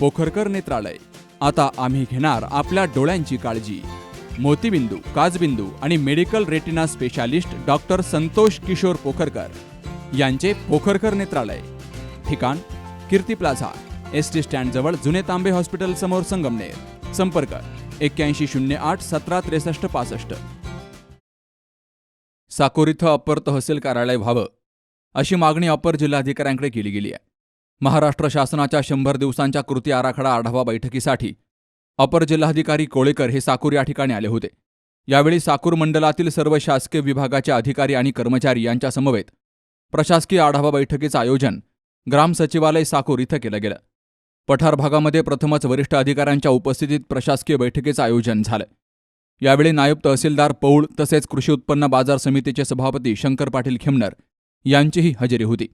पोखरकर नेत्रालय. आता आम्ही घेणार आपल्या डोळ्यांची काळजी. मोतीबिंदू काजबिंदू आणि medical retina specialist doctor Santosh Kishor Pokharkar यांचे पोखरकर नेत्रालय. ठिकाण कीर्ती प्लाझा एस टी स्टँडजवळ जुने तांबे हॉस्पिटल समोर संगमनेर. संपर्क एक्क्याऐंशी शून्य आठ सतरा त्रेसष्ट पासष्ट. साकोर इथं अप्पर तहसील कार्यालय व्हावं अशी मागणी अप्पर जिल्हाधिकाऱ्यांकडे केली गेली आहे. महाराष्ट्र शासनाच्या शंभर दिवसांच्या कृती आराखडा आढावा बैठकीसाठी अपर जिल्हाधिकारी कोळेकर हे साकूर या ठिकाणी आले होते. यावेळी साकूर मंडलातील सर्व शासकीय विभागाचे अधिकारी आणि कर्मचारी यांच्या समवेत प्रशासकीय आढावा बैठकीचं आयोजन ग्राम सचिवालय साकूर इथं केलं गेलं. पठार भागामध्ये प्रथमच वरिष्ठ अधिकाऱ्यांच्या उपस्थितीत प्रशासकीय बैठकीचं आयोजन झालं. यावेळी नायब तहसीलदार पौळ तसेच कृषी उत्पन्न बाजार समितीचे सभापती शंकर पाटील खेमनर यांचीही हजेरी होती.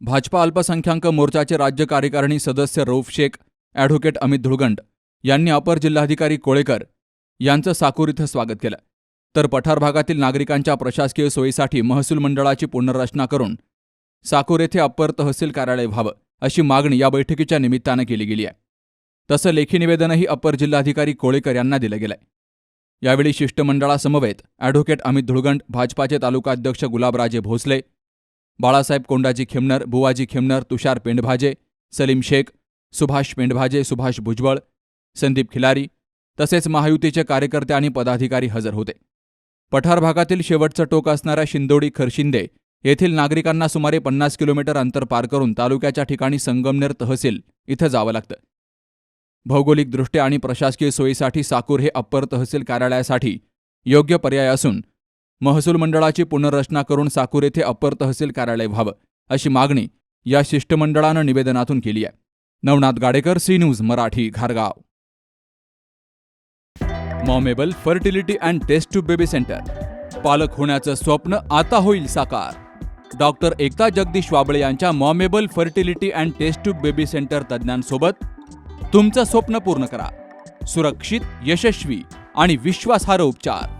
भाजपा अल्पसंख्याक मोर्चाचे राज्य कार्यकारिणी सदस्य रौफ शेख ॲडव्होकेट अमित धुळगंड यांनी अपर जिल्हाधिकारी कोळेकर यांचं साकूर इथं स्वागत केलं. तर पठार भागातील नागरिकांच्या प्रशासकीय सोयीसाठी महसूल मंडळाची पुनर्रचना करून साकूर येथे अप्पर तहसील कार्यालय व्हावं अशी मागणी या बैठकीच्या निमित्तानं केली गेली आहे. तसं लेखी निवेदनही अपर जिल्हाधिकारी कोळेकर यांना दिलं गेलंय. यावेळी शिष्टमंडळासमवेत ॲडव्होकेट अमित धुळगंड भाजपाचे तालुकाध्यक्ष गुलाबराजे भोसले बाळासाहेब कोंडाजी खेमनर बुवाजी खेमनर तुषार पेंडभाजे सलीम शेख सुभाष पेंडभाजे सुभाष भुजबळ संदीप खिलारी तसेच महायुतीचे कार्यकर्ते आणि पदाधिकारी हजर होते. पठार भागातील शेवटचं टोक असणाऱ्या शिंदोडी खरशिंदे येथील नागरिकांना सुमारे पन्नास किलोमीटर अंतर पार करून तालुक्याच्या ठिकाणी संगमनेर तहसील इथं जावं लागतं. भौगोलिकदृष्ट्या आणि प्रशासकीय सोयीसाठी साकूर हे अप्पर तहसील कार्यालयासाठी योग्य पर्याय असून महसूल मंडळाची पुनर्रचना करून साकूर येथे अप्पर तहसील कार्यालय व्हावं अशी मागणी या शिष्टमंडळानं निवेदनातून केली आहे. Navnath Gadekar C news Marathi घारगाव. Momable fertility and test tube baby centre. पालक होण्याचं स्वप्न आता होईल साकार. डॉक्टर एकता जगदीश वाबळे यांच्या Momable fertility and test tube baby centre तज्ज्ञांसोबत तुमचं स्वप्न पूर्ण करा. सुरक्षित यशस्वी आणि विश्वासार्ह उपचार.